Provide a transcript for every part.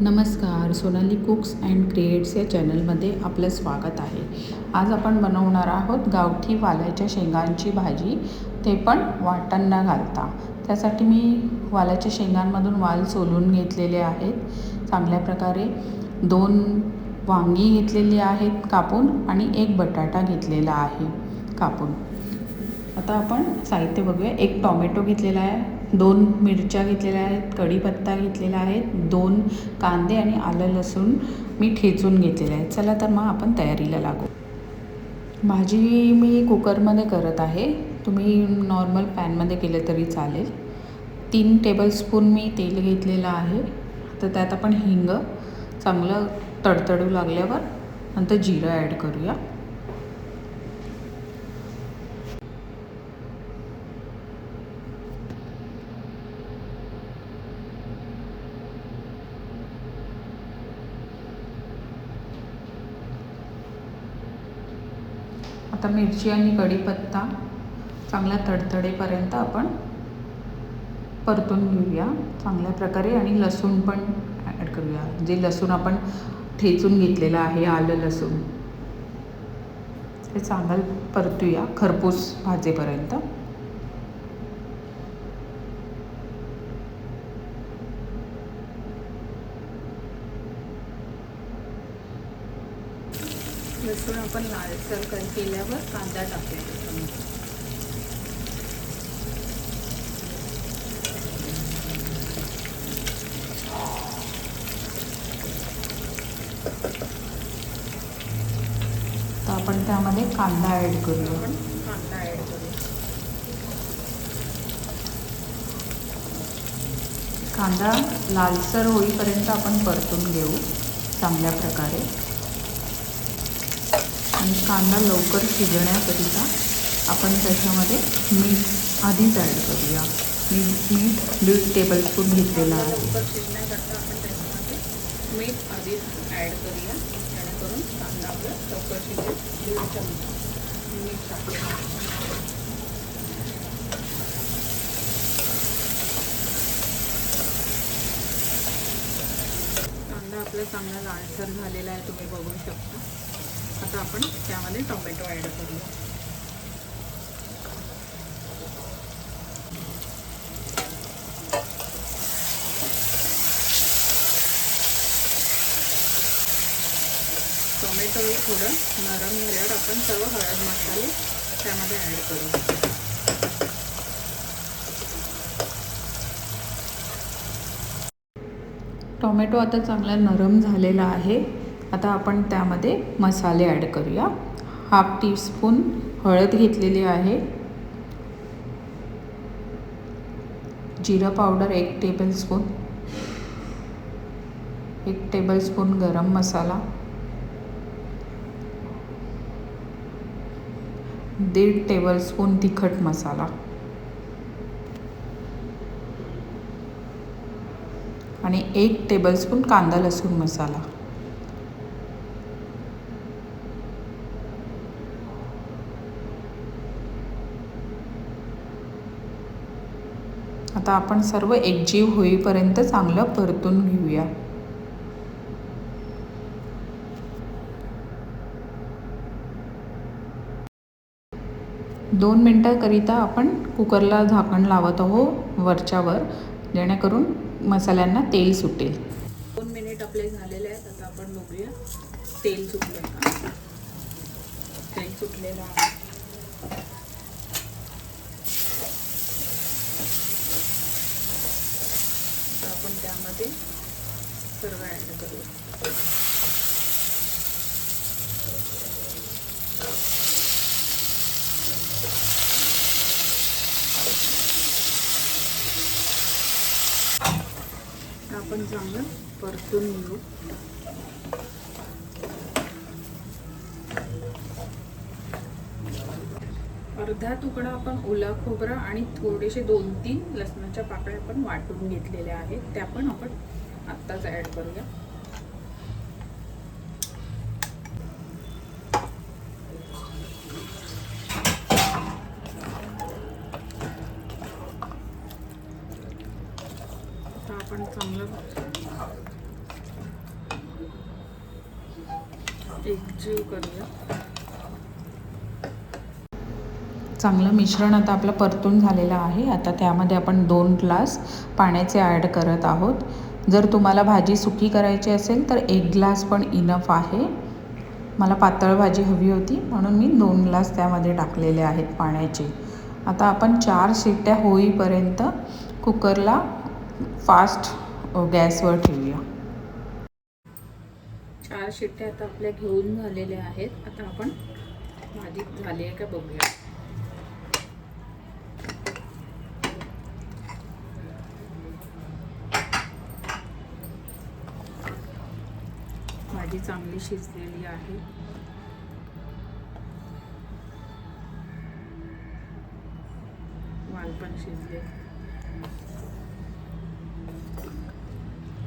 नमस्कार Sonali cooks and creates या चॅनलमध्ये आपलं स्वागत आहे. आज आपण बनवणार आहोत गावठी वालाच्या शेंगांची भाजी. ते पण वाटण न घालता. त्यासाठी मी वालाच्या शेंगांमधून वाल सोलून घेतलेले आहेत. चांगल्या प्रकारे दोन वांगी घेतलेली आहेत कापून आणि एक बटाटा घेतलेला आहे कापून. आता आपण साहित्य बघूया. एक टॉमॅटो घेतलेला आहे. दोन मिरच्या घेतलेल्या आहेत कढीपत्ता घेतलेला आहे दोन कांदे आणि आलं लसूण मी ठेचून घेतलेले आहेत चला तर मग आपण तयारीला लागू. भाजी मी कुकरमध्ये करत आहे. तुम्ही नॉर्मल पॅनमध्ये केलं तरी चालेल. तीन टेबलस्पून मी तेल घेतलेलं आहे. तर त्यात आपण हिंग चांगलं तडतडू लागल्यावर नंतर जिरं ॲड करूया. आता मिरची आणि कढीपत्ता चांगला तडतडेपर्यंत आपण परतून घेऊया. चांगल्या प्रकारे आणि लसूण पण ॲड करूया. जे लसूण आपण ठेचून घेतलेलं आहे आलं लसूण ते चांगलं परतूया खरपूस भाजेपर्यंत. लसूण आपण लालसर कर केल्यावर कांदा टाकूया तर आपण त्यामध्ये कांदा ॲड करूया. आपण कांदा ॲड करूया. कांदा लालसर होईपर्यंत आपण परतून घेऊ चांगल्या प्रकारे. आणि कांदा लवकर शिजण्याकरिता आपण त्याच्यामध्ये मीठ आधीच ॲड करूया. मी मीठ दीड टेबलस्पून घेतलेलं आहे. लवकर शिजण्याकरता आपण त्याच्यामध्ये मीठ आधीच ॲड करूया. जेणेकरून कांदा आपला लवकर शिजेल. दीड चमचा. मीठ टाकूया. कांदा आपला चांगला लालसर झालेला आहे तुम्ही बघू शकता. आता आपण त्यामध्ये टोमॅटो ॲड करूया. टोमॅटो थोडं नरम झाल्यावर आपण सर्व हळद मसाले त्यामध्ये ॲड करू टोमॅटो आता चांगला नरम झालेला आहे. आता आपण त्यामध्ये मसाले ॲड करूया. हाफ टीस्पून हळद घेतलेली आहे. जिरं पावडर एक टेबलस्पून एक टेबलस्पून गरम मसाला. दीड टेबलस्पून तिखट मसाला. आणि एक टेबलस्पून कांदा लसूण मसाला. आता आपण सर्व एकजीव होईपर्यंत चांगलं परतून घेऊया. दोन मिनटाकरिता आपण कुकरला झाकण लावत आहो वरच्यावर जेणेकरून मसाल्यांना तेल सुटेल. दोन मिनिट आपले झालेले आहेत आता आपण बघूया. तेल सुटलं का? तेल सुटलेलं आहे आता आपण त्यामध्ये सर्व ॲड करूया आपण चांगलं परतून घेऊ. अर्धा तुकडा आपण ओला खोबरा आणि थोडेसे दोन तीन लसणाच्या पाकळ्या आपण वाटून घेतलेल्या आहेत. त्या पण आपण आत्ताच ॲड करूया. आता आपण चांगलं एकजीव करूया. चांगलं मिश्रण आता आपलं परतून झालेलं आहे. आता त्यामध्ये आपण दोन ग्लास पाण्याचे ॲड करत आहोत. जर तुम्हाला भाजी सुकी करायची असेल तर एक ग्लास पण इनफ आहे. मला पातळ भाजी हवी होती म्हणून मी दोन ग्लास त्यामध्ये टाकलेले आहेत पाण्याचे. आता आपण चार शिट्ट्या होईपर्यंत कुकरला फास्ट गॅसवर ठेवूया. चार शिट्ट्या आता आपल्या घेऊन झालेल्या आहेत. आता आपण भाजी झाली आहे का बघूया. भाजी चांगली शिजलेली आहे. वाल पण शिजले.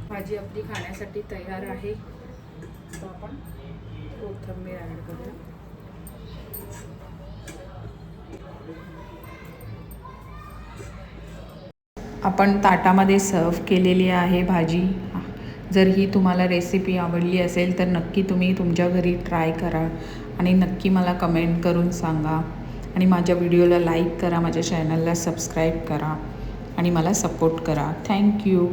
भाजी आपली खाण्यासाठी तयार आहे. तो आपण कोथंबीर ॲड करूया. आपण ताटामध्ये सर्व केलेली आहे भाजी. जर ही तुम्हाला रेसिपी आवडली असेल तर नक्की तुम्ही तुमच्या घरी ट्राय करा आणि नक्की मला कमेंट करून सांगा. आणि माझ्या व्हिडिओला लाईक करा माझ्या चॅनलला सबस्क्राईब करा आणि मला सपोर्ट करा. थँक्यू